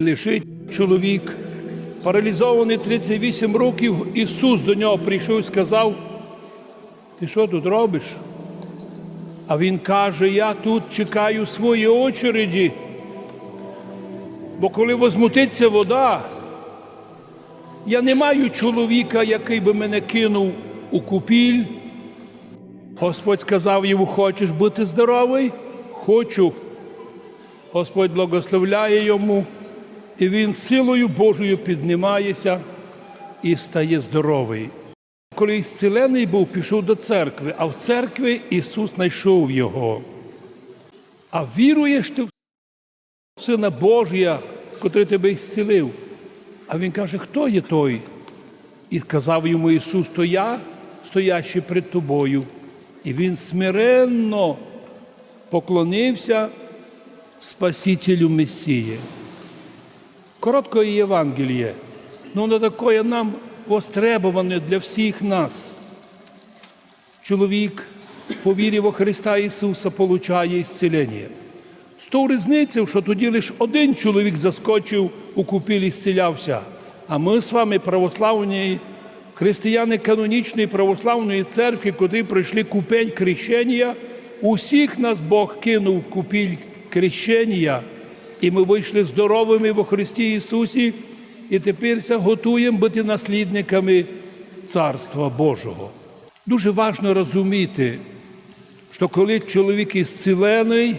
Лежить чоловік, паралізований 38 років. Ісус до нього прийшов і сказав: Ти що тут робиш? А він каже: Я тут чекаю свої очереді. Бо коли возмутиться вода, я не маю чоловіка, який би мене кинув у купіль. Господь сказав йому: Хочеш бути здоровий? Хочу. Господь благословляє йому, і він силою Божою піднімається і стає здоровий. Коли зцілений був, пішов до церкви, а в церкві Ісус знайшов його. А віруєш ти в Сина Божія, котрий тебе зцілив. А він каже, хто є той? І сказав йому Ісус, то я, стоячий перед тобою. І він смиренно поклонився Спасителю Месії. Короткое Євангеліє, но воно таке нам востребоване для всіх нас. Чоловік по вірі во Христа Ісуса получає ісцілення. З того різницею, що тоді лише один чоловік заскочив у купіль і зцілявся. А ми з вами православні християни канонічної православної церкви, котрі пройшли купель крещення, усіх нас Бог кинув купіль крещення, і ми вийшли здоровими во Христі Ісусі, і тепер готуємо бути наслідниками Царства Божого. Дуже важливо розуміти, що коли чоловік ісцілений,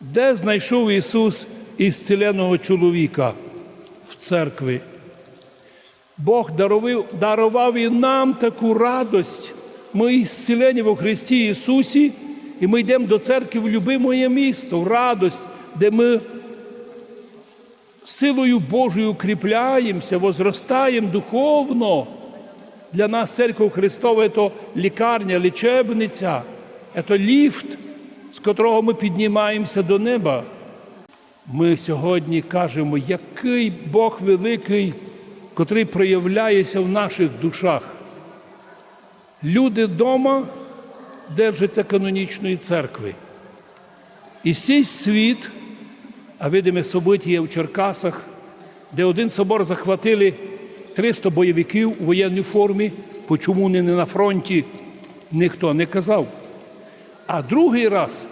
де знайшов Ісус ісціленого чоловіка в церкві? Бог дарував, дарував і нам таку радость. Ми ісцілені во Христі Ісусі, і ми йдемо до церкви в любимоє місто, в радость, де ми силою Божою укріпляємося, возростаємо духовно. Для нас церква Христова – це лікарня, лічебниця, це ліфт, з котрого ми піднімаємося до неба. Ми сьогодні кажемо, який Бог великий, котрий проявляється в наших душах. Люди вдома держаться канонічної церкви. І цей світ, а видиме собиття в Черкасах, де один собор захватили 300 бойовиків у воєнній формі, почому не на фронті, ніхто не казав. А другий раз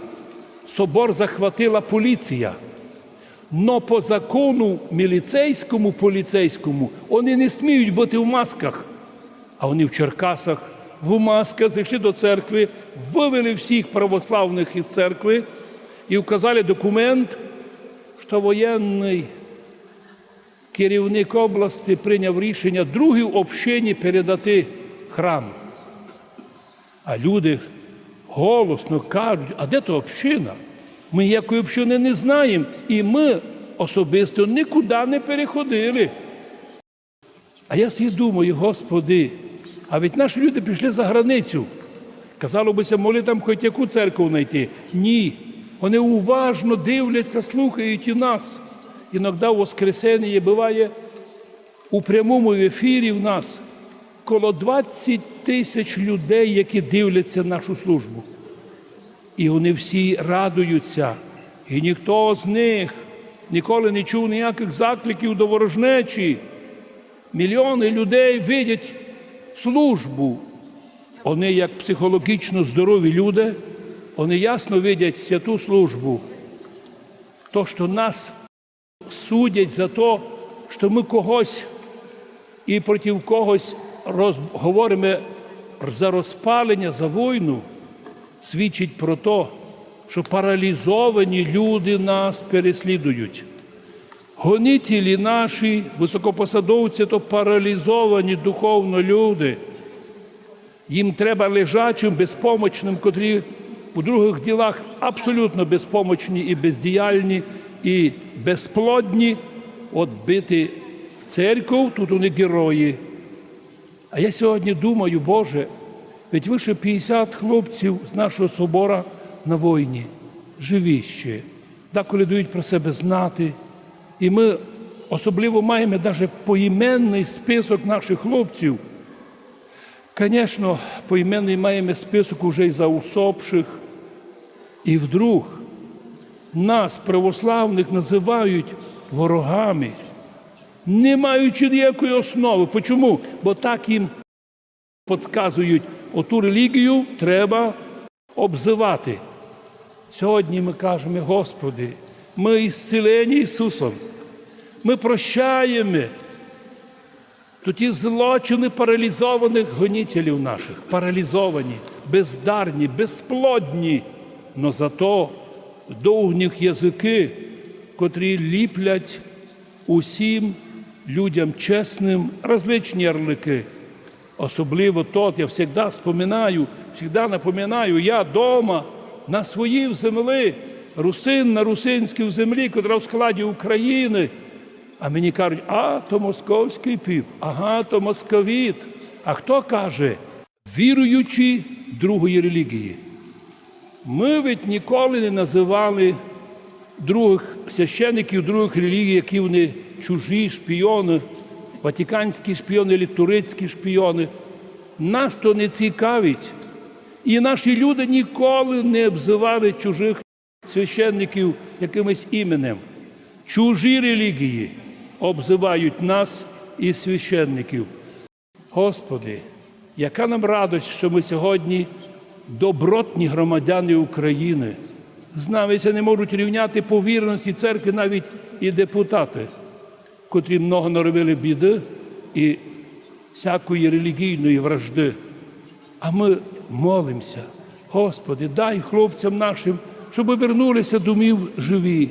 собор захватила поліція. Но по закону міліцейському, поліцейському вони не сміють бути в масках. А вони в Черкасах в масках зайшли до церкви, вивели всіх православних із церкви і вказали документ, що воєнний керівник області прийняв рішення другій общині передати храм. А люди голосно кажуть, а де то община? Ми якої общини не знаємо, і ми особисто нікуди не переходили. А я собі думаю, Господи, а ведь наші люди пішли за границю. Казало бися, моли там хоч яку церкву знайти. Ні. Вони уважно дивляться, слухають і нас. Іноді в Воскресенні буває у прямому ефірі в нас коло 20 тисяч людей, які дивляться нашу службу. І вони всі радуються. І ніхто з них ніколи не чув ніяких закликів до ворожнечі. Мільйони людей видять службу. Вони, як психологічно здорові люди, вони ясно видять святу службу. То, що нас судять за те, що ми когось і проти когось роз... говоримо за розпалення, за війну, свідчить про те, що паралізовані люди нас переслідують. Гонителі наші, високопосадовці, то паралізовані духовно люди. Їм треба лежачим, безпомочним, котрі у других ділах абсолютно безпомочні і бездіяльні, і безплодні, от бити церкву, тут вони герої. А я сьогодні думаю, Боже, ведь вище 50 хлопців з нашого собора на війні, живі ще, деколи дають про себе знати. І ми особливо маємо навіть поіменний список наших хлопців. Звісно, поіменний маємо список уже й за усопших. І вдруг нас, православних, називають ворогами, не маючи ніякої основи. Чому? Бо так їм підказують, оту релігію треба обзивати. Сьогодні ми кажемо, Господи, ми ісцілені Ісусом. Ми прощаємо. То ті злочини паралізованих гонітелів наших, паралізовані, бездарні, безплодні, но зато довгніх язики, котрі ліплять усім людям чесним различні ярлики. Особливо тот, я завжди споминаю, завжди напоминаю, я дома на своїй землі, русин на русинській землі, котра в складі України. А мені кажуть, а то московський пів, ага, то московіт. А хто каже? Віруючі другої релігії. Ми ведь ніколи не називали других священиків других релігій, які вони чужі шпіони, ватиканські шпіони, або турецькі шпіони. Нас то не цікавить. І наші люди ніколи не обзивали чужих священників якимось іменем. Чужі релігії обзивають нас і священників. Господи, яка нам радость, що ми сьогодні добротні громадяни України. З нами це не можуть рівняти по вірності церкви навіть і депутати, котрі много наробили біди і всякої релігійної вражди. А ми молимося, Господи, дай хлопцям нашим, щоб вернулися домів живі,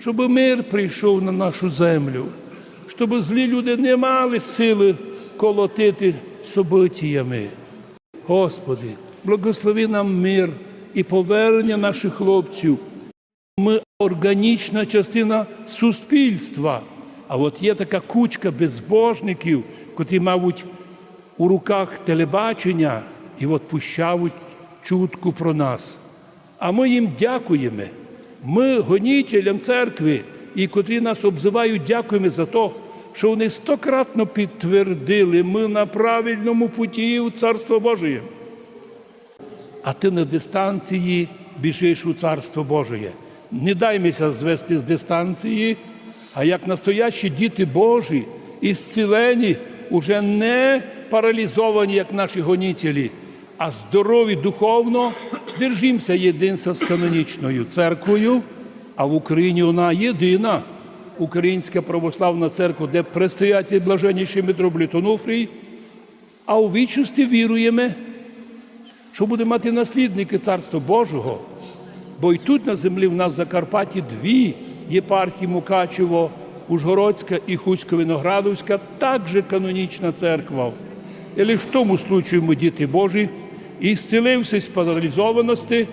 щоб мир прийшов на нашу землю, щоб злі люди не мали сили колотити событиями. Господи, благослови нам мир і повернення наших хлопців. Ми органічна частина суспільства. А от є така кучка безбожників, котрі, мабуть, у руках телебачення і от пущають чутку про нас. А ми їм дякуємо. Ми гонітелям церкви, і котрі нас обзивають, дякуємо за те, що вони стократно підтвердили, ми на правильному путі у Царство Божє. А ти на дистанції біжиш у Царство Божє. Не даймося звести з дистанції, а як настоящі діти Божі, ісцілені, уже не паралізовані, як наші гонітелі, а здорові духовно, держимося єдинства з канонічною церквою, а в Україні вона єдина. Українська православна церква, де предстоятель блаженніший митрополит Онуфрій, а у вічності віруємо, що буде мати наслідники Царства Божого. Бо й тут на землі в нас в Закарпатті дві єпархії Мукачево, Ужгородська і Хусько-Виноградовська, також канонічна церква. І лише в тому случаю ми, діти Божі, і зцілився з паралізованості,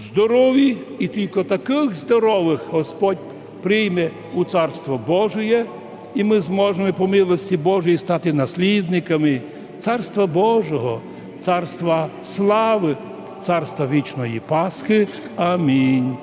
здорові, і тільки таких здорових Господь прийме у Царство Божє, і ми зможемо по милості Божої стати наслідниками Царства Божого, Царства слави, Царства вічної Пасхи. Амінь.